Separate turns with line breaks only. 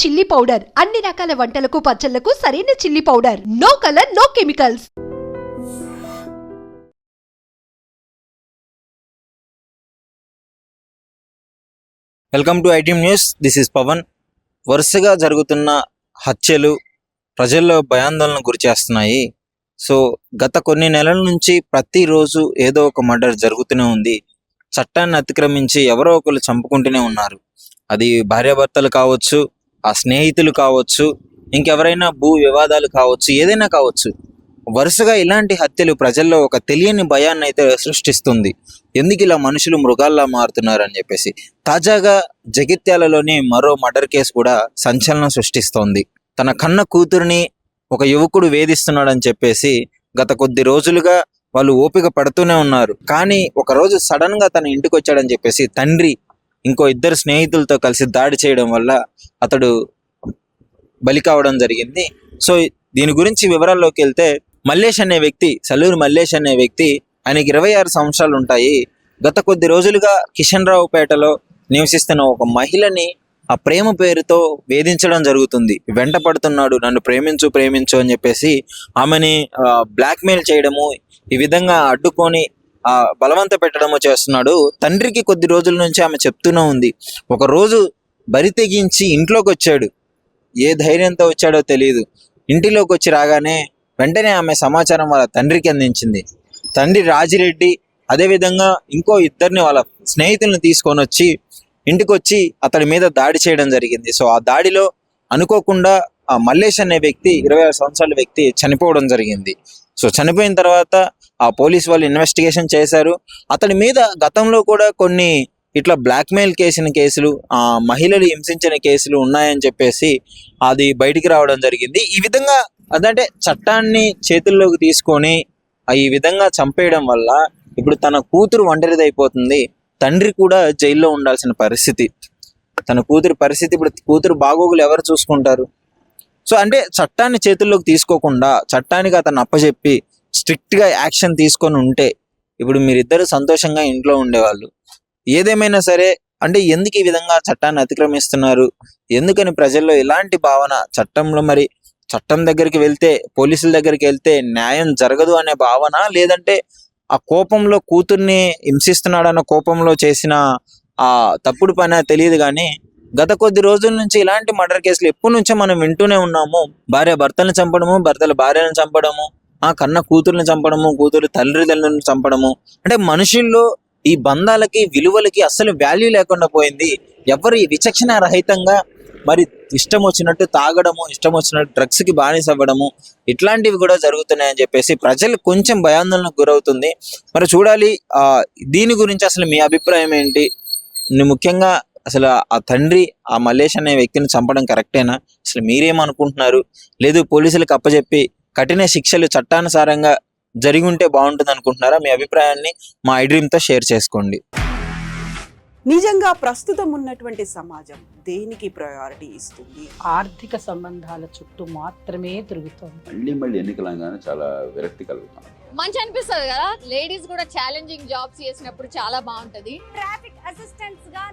Chilli powder. అన్ని రకాల వంటలకు పచ్చళ్ళకు సరైన chilli powder. No colour no chemicals.
Welcome to ITM news. This is Pavan. వరుసగా జరుగుతున్న హత్యలు ప్రజల్లో భయాందోళన గురి చేస్తున్నాయి. సో గత కొన్ని నెలల నుంచి ప్రతిరోజు ఏదో ఒక మర్డర్ జరుగుతూనే ఉంది. చట్టాన్ని అతిక్రమించి ఎవరో ఒకరు చంపుకుంటూనే ఉన్నారు. అది భార్యాభర్తలు కావచ్చు ఆ స్నేహితులు కావచ్చు ఇంకెవరైనా భూ వివాదాలు కావచ్చు ఏదైనా కావచ్చు వరుసగా ఇలాంటి హత్యలు ప్రజల్లో ఒక తెలియని భయాన్ని అయితే సృష్టిస్తుంది. ఎందుకు ఇలా మనుషులు మృగాల్లా మారుతున్నారని చెప్పేసి. తాజాగా జగిత్యాలలోని మరో మర్డర్ కేసు కూడా సంచలనం సృష్టిస్తోంది. తన కన్న కూతురిని ఒక యువకుడు వేధిస్తున్నాడని చెప్పేసి గత కొద్ది రోజులుగా వాళ్ళు ఓపిక పడుతూనే ఉన్నారు. కానీ ఒక రోజు సడన్గా తన ఇంటికి వచ్చాడని చెప్పేసి తండ్రి ఇంకో ఇద్దరు స్నేహితులతో కలిసి దాడి చేయడం వల్ల అతడు బలి కావడం జరిగింది. సో దీని గురించి వివరాల్లోకి వెళ్తే మల్లేష్ అనే వ్యక్తి సల్లూరు మల్లేష్ అనే వ్యక్తి ఆయనకి ఇరవై ఆరు సంవత్సరాలు ఉంటాయి. గత కొద్ది రోజులుగా కిషన్ రావుపేటలో నివసిస్తున్న ఒక మహిళని ఆ ప్రేమ పేరుతో వేధించడం జరుగుతుంది. వెంట పడుతున్నాడు నన్ను ప్రేమించు ప్రేమించు అని చెప్పేసి ఆమెని బ్లాక్మెయిల్ చేయడము ఈ విధంగా అడ్డుకొని ఆ బలవంత పెట్టడము చేస్తున్నాడు. తండ్రికి కొద్ది రోజుల నుంచి ఆమె చెప్తూనే ఉంది. ఒక రోజు బరి తెగించి ఇంట్లోకి వచ్చాడు. ఏ ధైర్యంతో వచ్చాడో తెలియదు ఇంటిలోకి వచ్చి రాగానే వెంటనే ఆమె సమాచారం వాళ్ళ తండ్రికి అందించింది. తండ్రి రాజిరెడ్డి అదేవిధంగా ఇంకో ఇద్దరిని వాళ్ళ స్నేహితులను తీసుకొని వచ్చి ఇంటికి వచ్చి అతడి మీద దాడి చేయడం జరిగింది. సో ఆ దాడిలో అనుకోకుండా ఆ మల్లేష్ అనే వ్యక్తి ఇరవై ఆరు సంవత్సరాల వ్యక్తి చనిపోవడం జరిగింది. సో చనిపోయిన తర్వాత ఆ పోలీస్ వాళ్ళు ఇన్వెస్టిగేషన్ చేశారు. అతని మీద గతంలో కూడా కొన్ని ఇట్లా బ్లాక్మెయిల్ కేసిన కేసులు ఆ మహిళలు హింసించిన కేసులు ఉన్నాయని చెప్పేసి అది బయటికి రావడం జరిగింది. ఈ విధంగా అదంటే చట్టాన్ని చేతుల్లోకి తీసుకొని ఈ విధంగా చంపేయడం వల్ల ఇప్పుడు తన కూతురు ఒంటరిది అయిపోతుంది తండ్రి కూడా జైల్లో ఉండాల్సిన పరిస్థితి. తన కూతురు పరిస్థితి ఇప్పుడు కూతురు బాగోగులు ఎవరు చూసుకుంటారు? సో అంటే చట్టాన్ని చేతుల్లోకి తీసుకోకుండా చట్టానికి అతను అప్పచెప్పి స్ట్రిక్ట్గా యాక్షన్ తీసుకొని ఉంటే ఇప్పుడు మీరిద్దరు సంతోషంగా ఇంట్లో ఉండేవాళ్ళు. ఏదేమైనా సరే అంటే ఎందుకు ఈ విధంగా చట్టాన్ని అతిక్రమిస్తున్నారు? ఎందుకని ప్రజల్లో ఇలాంటి భావన చట్టంలో మరి చట్టం దగ్గరికి వెళ్తే పోలీసుల దగ్గరికి వెళ్తే న్యాయం జరగదు అనే భావన లేదంటే ఆ కోపంలో కూతుర్ని హింసిస్తున్నాడన్న కోపంలో చేసిన ఆ తప్పుడు పని తెలియదు కానీ గత కొద్ది రోజుల నుంచి ఇలాంటి మర్డర్ కేసులు ఎప్పటి నుంచో మనం వింటూనే ఉన్నాము. భార్య భర్తను చంపడము భర్తలు భార్యను చంపడము ఆ కన్న కూతుర్ని చంపడము కూతురు తల్లిదండ్రులను చంపడము. అంటే మనుషుల్లో ఈ బంధాలకి విలువలకి అస్సలు వాల్యూ లేకుండా పోయింది. ఎవరు విచక్షణ రహితంగా మరి ఇష్టం వచ్చినట్టు తాగడము ఇష్టం వచ్చినట్టు డ్రగ్స్కి బానిస అవ్వడము ఇట్లాంటివి కూడా జరుగుతున్నాయని చెప్పేసి ప్రజలు కొంచెం భయాందోళనకు గురవుతుంది. మరి చూడాలి ఆ దీని గురించి అసలు మీ అభిప్రాయం ఏంటి? ముఖ్యంగా అసలు ఆ తండ్రి ఆ మలేష్ అనే వ్యక్తిని చంపడం కరెక్టేనా అసలు మీరేమనుకుంటున్నారు? లేదు పోలీసులకు అప్పచెప్పి కఠిన శిక్షలు చట్టానుసారంగా జరిగి ఉంటే బాగుంటుంది అనుకుంటున్నారా మీ అభిప్రాయాన్ని మా ఐడ్రీమ్తో షేర్ చేసుకోండి.
నిజంగా ప్రస్తుతం ఉన్నటువంటి సమాజం దేనికి ప్రయారిటీ ఇస్తుంది?
ఆర్థిక సంబంధాల చుట్టూ మాత్రమే తిరుగుతోంది.
మళ్ళీ మళ్ళీ ఎన్నికలంగానే చాలా విరక్తి కలుగుతాం
మంచి అనిపిస్తుంది కదా? లేడీస్ కూడా ఛాలెంజింగ్ జాబ్స్ చేసినప్పుడు చాలా బాగుంటది.
ట్రాఫిక్ అసిస్టెంట్స్గా